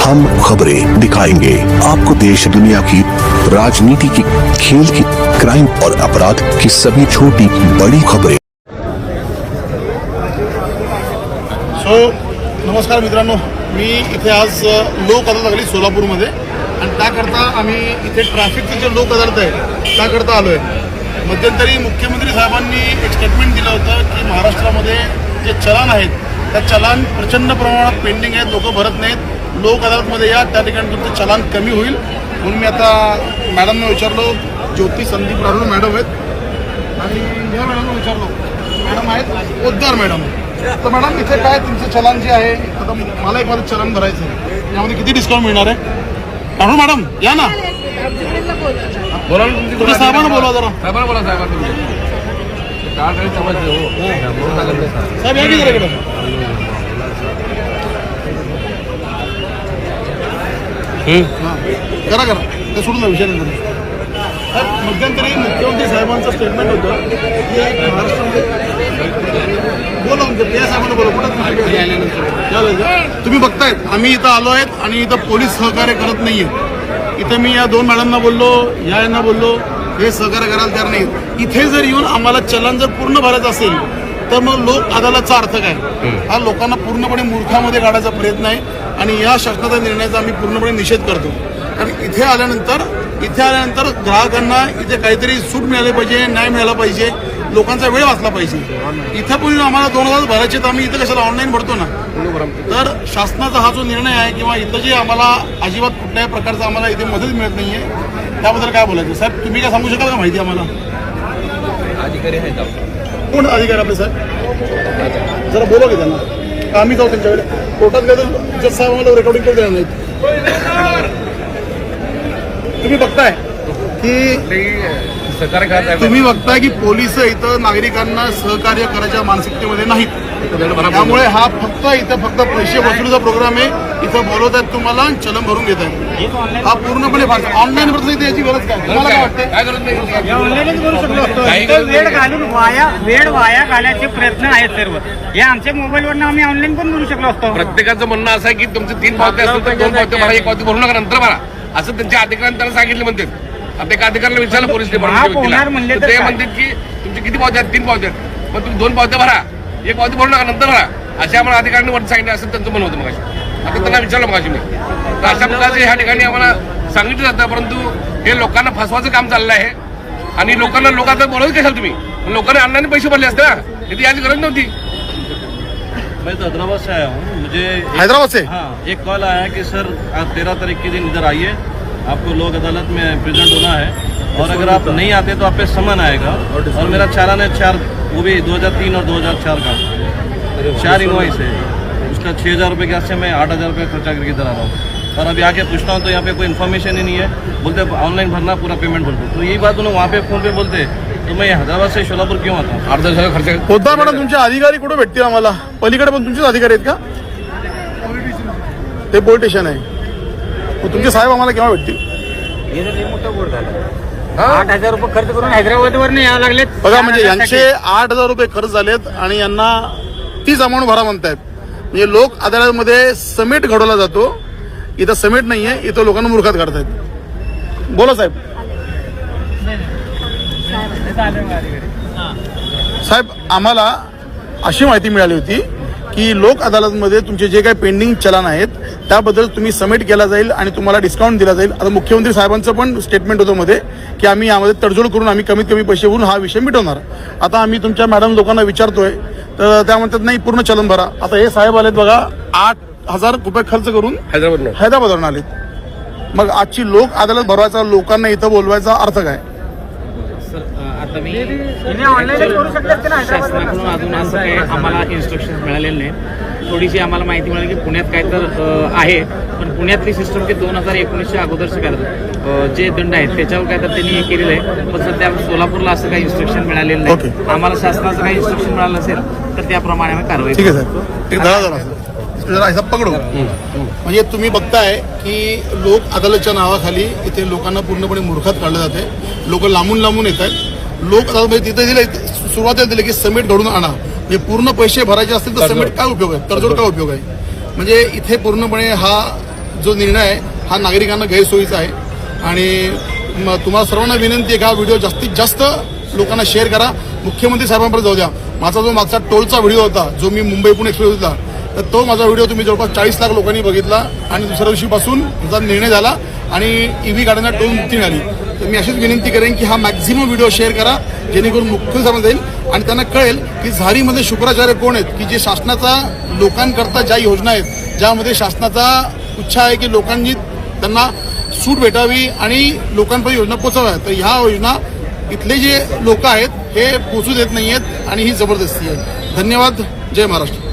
हम खबरें दिखाएँगे। आपको देश दुनिया की राजनीति की खेल की क्राइम और अपराध की सभी छोटी बड़ी खबरें। सो so, नमस्कार मित्रांनो मी इथे आज लोक अदालत लागली सोलापूरमध्ये. आणि त्याकरता आम्ही इथे ट्रॅफिकचे जे लोक अदालत आहे त्याकरता आलो आहे मध्यंतरी मुख्यमंत्री साहेबांनी एक स्टेटमेंट दिलं होतं की महाराष्ट्रामध्ये जे चलन आहेत त्या चलन प्रचंड प्रमाणात पेंडिंग आहेत लोक भरत नाहीत. लोक अदालतमध्ये या त्या ठिकाणी तुमचं चलन कमी होईल. म्हणून मी आता मॅडमना विचारलो ज्योती संदीप राहुल मॅडम आहेत. आणि या मॅडमला विचारलो मॅडम आहेत पोद्दार मॅडम तर मॅडम इथे काय तुमचं चलन जे आहे आता मला एक माझं चलन भरायचं आहे. यामध्ये किती डिस्काउंट मिळणार आहे? राहुल मॅडम या ना. बोला तुम्ही साहेबांना बोलवा जरा. साहेबांना बोला साहेबांना. हो. साहेब या की जरा हां करा करा ते सोडून विषय नाही साहेब मध्यंतरी मुख्यमंत्री साहेबांचं स्टेटमेंट होतं की महाराष्ट्रामध्ये बोला तुमचं त्या साहेबांना बोला कुठं आल्यानंतर. तुम्ही बघतायत आम्ही इथं आलो आहेत आणि इथं पोलीस सहकार्य करत नाहीये. इथं मी या दोन मॅडमना बोललो या यांना बोललो हे सहकार्य करायला तयार नाहीत इथे जर येऊन आम्हाला चलन जर पूर्ण भरायचं असेल तर मग लोक अदालतचा अर्थ काय? हा लोकांना पूर्णपणे मूर्खामध्ये काढायचा प्रयत्न आहे. आणि या शासनाच्या निर्णयाचा आम्ही पूर्णपणे निषेध करतो. कारण इथे आल्यानंतर इथे आल्यानंतर ग्राहकांना इथे काहीतरी सूट मिळाली पाहिजे न्याय मिळाला पाहिजे लोकांचा वेळ वाचला पाहिजे. इथं पण आम्हाला दोन हजार भरायचे तर आम्ही इथं कशाला ऑनलाईन भरतो ना? तर शासनाचा हा जो निर्णय आहे किंवा इथं जे आम्हाला अजिबात कुठल्याही प्रकारचा आम्हाला इथे मदत मिळत नाहीये त्याबद्दल काय बोलायचं? साहेब तुम्ही काय सांगू शकाल का माहिती आम्हाला? अधिकारी आहेत. कोण अधिकारी आपले साहेब? जरा बोला की त्यांना. आम्ही जाऊ त्यांच्याकडे. कोर्टात गेलो जसं आम्हाला रेकॉर्डिंग करून देणार नाहीत. तुम्ही बघताय की तुम्ही बघताय की पोलीस इथं नागरिकांना सहकार्य करायच्या मानसिकतेमध्ये नाहीत. त्यामुळे हा फक्त इथं फक्त पैसे वसुलीचा प्रोग्राम आहे. इथं बोलवत आहेत तुम्हाला चलन भरून घेत आहेत. हा पूर्णपणे ऑनलाईन वरती इथे याची गरज काय? तुम्हाला काय वाटते नाही ऑनलाईनच करू शकलो वेळ नाही. घालून वाया वेळ वाया घालायचे प्रयत्न आहेत सर्व. हे आमच्या मोबाईलवरनं आम्ही ऑनलाईन पण करू शकलो असतो. प्रत्येकाचं म्हणणं असं आहे की तुमचे तीन पावते असतील तर दोन पावते भरा एक पावती भरू नका नंतर भरा. असं त्यांच्या अधिकाऱ्यांनी त्यांना सांगितले म्हणतात आता एका अधिकाऱ्याला विचारलं पोलीस म्हणले डिपार्टमेंट ते? म्हणतात की तुमचे किती पावते आहेत? तीन पावते आहेत. मग तुम्ही दोन पावते भरा. एक पावती भरू नका नंतर भरा. अशा आम्हाला अधिकाऱ्यांनी वरती सांगितलं असं त्यांचं म्हणणं होतं मग त्यांना विचारलं मग मी अशा प्रकारचं ह्या ठिकाणी आम्हाला सांगितलं जातं परंतु हे लोकांना फसवायचं काम चाललं आहे. आणि लोकांना लोकांना बोलत कशाल तुम्ही? लोकांनी अन्नाने पैसे भरले असते ना? याची गरज नव्हती. मैं तो हैदराबाद से आया हूँ। मुझे एक- हैदराबाद से? हाँ एक कॉल आया कि सर आप तेरह तारीख के दिन इधर आइए। आपको लोक अदालत में प्रेजेंट होना है। और अगर आप नहीं आते तो आप पे समन आएगा। और मेरा चालान है चार वो भी 2003 और 2004 का। चार इनवाइस है। उसका छः हज़ार रुपये के आस्ते मैं आठ हज़ार रुपये खर्चा करके इधर आ रहा हूँ। और अभी आके पूछता हूँ तो यहाँ पे कोई इन्फॉर्मेशन ही नहीं है। बोलते ऑनलाइन भरना पूरा पेमेंट भर दो। तो यही बात उन्होंने वहाँ पे फ़ोन पे बोलते तो मैं हैदराबाद से शोलापुर क्यों आता हूँ? अर्धा हजार खर्च पोद्दार मॅडम तुमचे अधिकारी कुठे भेटतील आम्हाला? पलीकडे पण तुमचेच अधिकारी आहेत का? ते पोलीस स्टेशन आहे. मग तुमचे साहेब आम्हाला केव्हा भेटतील? आठ हजार रुपये खर्च करून हैदराबाद वर यावं लागले बघा म्हणजे यांचे आठ हजार रुपये खर्च झालेत आणि यांना तीच अमाऊंट भरा म्हणतायत. म्हणजे लोक अदालतमध्ये समेट घडवला जातो. इथं समेट आहे इथं लोकांना मूर्खात काढतायत. बोला साहेब. साहेब आम्हाला अशी माहिती मिळाली होती की लोक अदालतमध्ये तुमचे जे काही पेंडिंग चलन आहेत त्याबद्दल तुम्ही समिट केला जाईल आणि तुम्हाला डिस्काउंट दिला जाईल. आता मुख्यमंत्री साहेबांचं पण स्टेटमेंट होतं मध्ये की आम्ही यामध्ये तडजोड करून आम्ही कमीत कमी पैसे भरून हा विषय मिटवणार. आता आम्ही तुमच्या मॅडम लोकांना विचारतोय तर त्या म्हणतात नाही पूर्ण चलन भरा. आता हे साहेब आलेत बघा आठ हजार रुपये खर्च करून हैदराबाद हैदराबादवरून आलेत. मग आजची लोक अदालत भरवायचा लोकांना इथं बोलवायचा अर्थ काय? आता मी शासनाकडून अजून असं काही आम्हाला इन्स्ट्रक्शन मिळालेले नाही. थोडीशी आम्हाला माहिती मिळाली की पुण्यात काय तर आहे पण पुण्यातली सिस्टम की दोन हजार एकोणीसच्या अगोदरचे अ, जे दंड आहेत त्याच्यावर काय तर त्यांनी हे केलेलं आहे. पण सध्या सोलापूरला असं काही इन्स्ट्रक्शन मिळालेलं नाही. ओके. आम्हाला शासनाचं काही इन्स्ट्रक्शन मिळालं नसेल तर त्याप्रमाणे आम्ही कारवाई ठीक. आहे साहेब. एक धडा जरा पकडू. म्हणजे तुम्ही बघताय की लोक अदालतच्या नावाखाली इथे लोकांना पूर्णपणे मूर्खात काढलं जाते लोक लांबून लांबून येत आहेत. लोक अदालत तिथे दिले सुरुवातीला दिले की समेट घडून आणा. म्हणजे पूर्ण पैसे भरायचे असतील तर समेट काय उपयोग आहे? तडजोड काय उपयोग आहे? म्हणजे इथे पूर्णपणे हा जो निर्णय आहे हा नागरिकांना गैरसोयीचा आहे. आणि तुम्हाला सर्वांना विनंती आहे का हा व्हिडिओ जास्तीत जास्त लोकांना शेअर करा. मुख्यमंत्री साहेबांपर्यंत जाऊ द्या माझा जो मागचा टोलचा व्हिडिओ होता जो मी मुंबई पुणे एक्सप्रेस होता तर तो माझा व्हिडिओ तुम्ही जवळपास चाळीस लाख लोकांनी बघितला आणि दुसऱ्या दिवशीपासून माझा निर्णय झाला आणि ईव्ही गाड्यांना टोल मुक्ती मिळाली. तर मी अशीच विनंती करेन की हा मॅक्झिमम व्हिडिओ शेअर करा जेणेकरून मुख्य साहेबांना जाईल आणि त्यांना कळेल की झारीमध्ये शुक्राचार्य कोण आहेत की जे शासनाचा लोकांकरता ज्या योजना आहेत ज्यामध्ये शासनाचा इच्छा आहे की लोकांनी त्यांना सूट भेटावी आणि लोकांपर्यंत योजना पोचाव्या तर ह्या योजना इथले जे लोक आहेत हे पोचू देत नाही आहेत आणि ही जबरदस्ती आहे. धन्यवाद. जय महाराष्ट्र.